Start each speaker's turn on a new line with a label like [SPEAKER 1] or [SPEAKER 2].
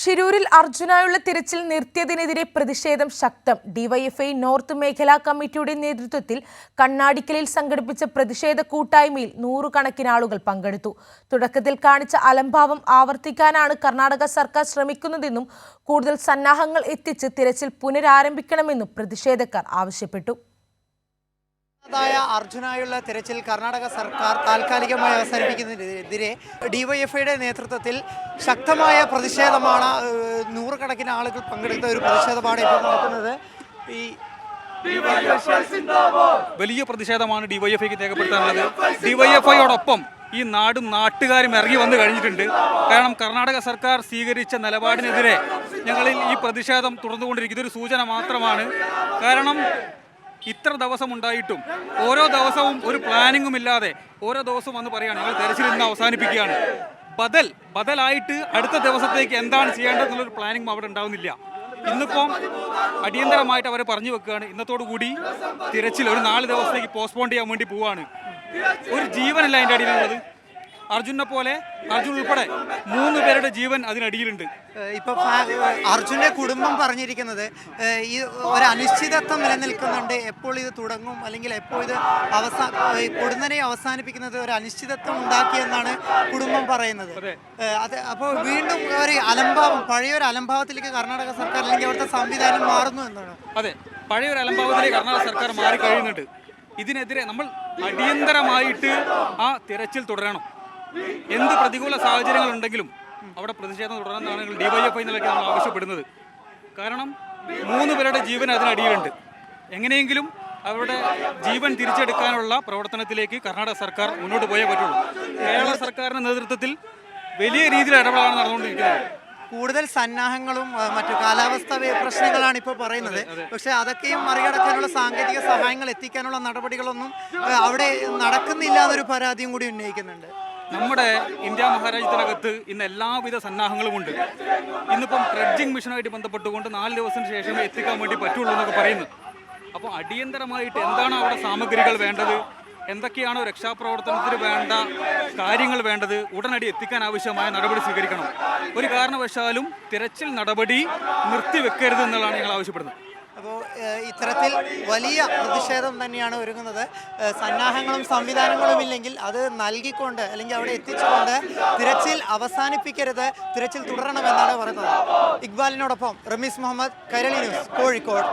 [SPEAKER 1] ഷിരൂരിൽ അർജുനായുള്ള തിരച്ചിൽ നിർത്തിയതിനെതിരെ പ്രതിഷേധം ശക്തം. ഡിവൈഎഫ്ഐ നോർത്ത് മേഖലാ കമ്മിറ്റിയുടെ നേതൃത്വത്തിൽ കണ്ണാടിക്കലിൽ സംഘടിപ്പിച്ച പ്രതിഷേധ കൂട്ടായ്മയിൽ നൂറുകണക്കിന് ആളുകൾ പങ്കെടുത്തു. തുടക്കത്തിൽ കാണിച്ച അലംഭാവം ആവർത്തിക്കാനാണ് കർണാടക സർക്കാർ ശ്രമിക്കുന്നതെന്നും കൂടുതൽ സന്നാഹങ്ങൾ എത്തിച്ച് തിരച്ചിൽ പുനരാരംഭിക്കണമെന്നും പ്രതിഷേധക്കാർ ആവശ്യപ്പെട്ടു. ായ
[SPEAKER 2] അർജുനായുള്ള തിരച്ചിൽ കർണാടക സർക്കാർ താൽക്കാലികമായി അവസാനിപ്പിക്കുന്നതിനെതിരെ ഡിവൈഎഫ്ഐയുടെ നേതൃത്വത്തിൽ ശക്തമായ പ്രതിഷേധമാണ് നൂറുകണക്കിന് ആളുകൾ പങ്കെടുത്ത ഒരു പ്രതിഷേധമാണ് ഇപ്പോൾ നടക്കുന്നത്. ഈ
[SPEAKER 3] വലിയ പ്രതിഷേധമാണ് ഡിവൈഎഫ്ഐക്ക് രേഖപ്പെടുത്താനുള്ളത്. ഡിവൈഎഫ്ഐയോടൊപ്പം ഈ നാടും നാട്ടുകാരും ഇറങ്ങി വന്നു കഴിഞ്ഞിട്ടുണ്ട്. കാരണം കർണാടക സർക്കാർ സ്വീകരിച്ച നിലപാടിനെതിരെ ഞങ്ങളിൽ ഈ പ്രതിഷേധം തുടർന്നുകൊണ്ടിരിക്കുന്ന ഒരു സൂചന മാത്രമാണ്. കാരണം ഇത്ര ദിവസം ഉണ്ടായിട്ടും ഓരോ ദിവസവും ഒരു പ്ലാനിങ്ങും ഇല്ലാതെ ഓരോ ദിവസവും വന്ന് പറയുകയാണ്. ഞങ്ങൾ തെരച്ചിൽ ഇന്ന് അവസാനിപ്പിക്കുകയാണ്. ബദൽ ബദലായിട്ട് അടുത്ത ദിവസത്തേക്ക് എന്താണ് ചെയ്യേണ്ടത് എന്നുള്ളൊരു പ്ലാനിങ് അവിടെ ഉണ്ടാവുന്നില്ല. ഇന്നിപ്പം അടിയന്തരമായിട്ട് അവരെ പറഞ്ഞു വെക്കുകയാണ്. ഇന്നത്തോടു കൂടി തിരച്ചിൽ ഒരു നാല് ദിവസത്തേക്ക് പോസ്റ്റ്പോൺ ചെയ്യാൻ വേണ്ടി പോവുകയാണ് ഒരു ജീവനല്ല അതിന്റെ അടിയിലുള്ളത്. അർജുനെ പോലെ അർജുൻ ഉൾപ്പെടെ മൂന്ന് പേരുടെ ജീവൻ അതിനടിയിലുണ്ട്.
[SPEAKER 2] ഇപ്പൊ അർജുന്റെ കുടുംബം പറഞ്ഞിരിക്കുന്നത് ഈ ഒരു അനിശ്ചിതത്വം നിലനിൽക്കുന്നുണ്ട്. എപ്പോൾ ഇത് തുടങ്ങും? അല്ലെങ്കിൽ എപ്പോൾ ഇത് അവസാന പൊടുന്നനെ അവസാനിപ്പിക്കുന്നത് ഒരു അനിശ്ചിതത്വം ഉണ്ടാക്കിയെന്നാണ് കുടുംബം പറയുന്നത്.
[SPEAKER 3] അതെ.
[SPEAKER 2] അത് അപ്പോൾ വീണ്ടും ഒരു അലംഭാവം പഴയ ഒരു അലംഭാവത്തിലേക്ക് കർണാടക സർക്കാർ അല്ലെങ്കിൽ അവിടുത്തെ സംവിധാനം മാറുന്നു എന്നാണ്?
[SPEAKER 3] അതെ. പഴയ ഒരു അലംഭാവത്തിലേക്ക് കർണാടക സർക്കാർ മാറി കഴിയുന്നുണ്ട് ഇതിനെതിരെ നമ്മൾ അടിയന്തരമായിട്ട് ആ തിരച്ചിൽ തുടരണം. എന്ത് പ്രതികൂല സാഹചര്യങ്ങൾ ഉണ്ടെങ്കിലും അവിടെ പ്രതിഷേധം തുടരണമെന്നാണ് ഞങ്ങൾ ഡിവൈഎഫ്ഐ നിലയ്ക്ക് നമ്മൾ ആവശ്യപ്പെടുന്നത്. കാരണം മൂന്ന് പേരുടെ ജീവൻ അതിനടിയിലുണ്ട്. എങ്ങനെയെങ്കിലും അവരുടെ ജീവൻ തിരിച്ചെടുക്കാനുള്ള പ്രവർത്തനത്തിലേക്ക് കർണാടക സർക്കാർ മുന്നോട്ട് പോയേ പറ്റുള്ളൂ. കേരള സർക്കാരിന്റെ നേതൃത്വത്തിൽ വലിയ രീതിയിൽ ഇടപെടലാണ് നടന്നുകൊണ്ടിരിക്കുന്നത്.
[SPEAKER 2] കൂടുതൽ സന്നാഹങ്ങളും മറ്റു കാലാവസ്ഥ പ്രശ്നങ്ങളാണ് ഇപ്പോൾ പറയുന്നത്. പക്ഷേ അതൊക്കെയും മറികടക്കാനുള്ള സാങ്കേതിക സഹായങ്ങൾ എത്തിക്കാനുള്ള നടപടികളൊന്നും അവിടെ നടക്കുന്നില്ല എന്നൊരു പരാതിയും കൂടി ഉന്നയിക്കുന്നുണ്ട്.
[SPEAKER 3] നമ്മുടെ ഇന്ത്യ മഹാരാജ്യത്തിനകത്ത് ഇന്ന് എല്ലാവിധ സന്നാഹങ്ങളും ഉണ്ട് ഇന്നിപ്പം ഡ്രഡ്ജിങ് മിഷനുമായിട്ട് ബന്ധപ്പെട്ടുകൊണ്ട് നാല് ദിവസത്തിന് ശേഷമേ എത്തിക്കാൻ വേണ്ടി പറ്റുള്ളൂ എന്നൊക്കെ പറയുന്നു. അപ്പോൾ അടിയന്തരമായിട്ട് എന്താണ് അവിടെ സാമഗ്രികൾ വേണ്ടത്? എന്തൊക്കെയാണോ രക്ഷാപ്രവർത്തനത്തിന് വേണ്ട കാര്യങ്ങൾ വേണ്ടത്? ഉടനടി എത്തിക്കാൻ ആവശ്യമായ നടപടി സ്വീകരിക്കണം. ഒരു കാരണവശാലും തിരച്ചിൽ നടപടി നിർത്തിവെക്കരുത് എന്നുള്ളതാണ് ഞങ്ങൾ ആവശ്യപ്പെടുന്നത്.
[SPEAKER 2] അപ്പോൾ ഇത്തരത്തിൽ വലിയ പ്രതിഷേധം തന്നെയാണ് ഒരുങ്ങുന്നത്. സന്നാഹങ്ങളും സംവിധാനങ്ങളും ഇല്ലെങ്കിൽ അത് നൽകിക്കൊണ്ട് അല്ലെങ്കിൽ അവിടെ എത്തിച്ചുകൊണ്ട് തിരച്ചിൽ അവസാനിപ്പിക്കരുത് തിരച്ചിൽ തുടരണമെന്നാണ് പറയുന്നത്. ഇക്ബാലിനോടൊപ്പം റമീസ് മുഹമ്മദ് കൈരളി ന്യൂസ് കോഴിക്കോട്.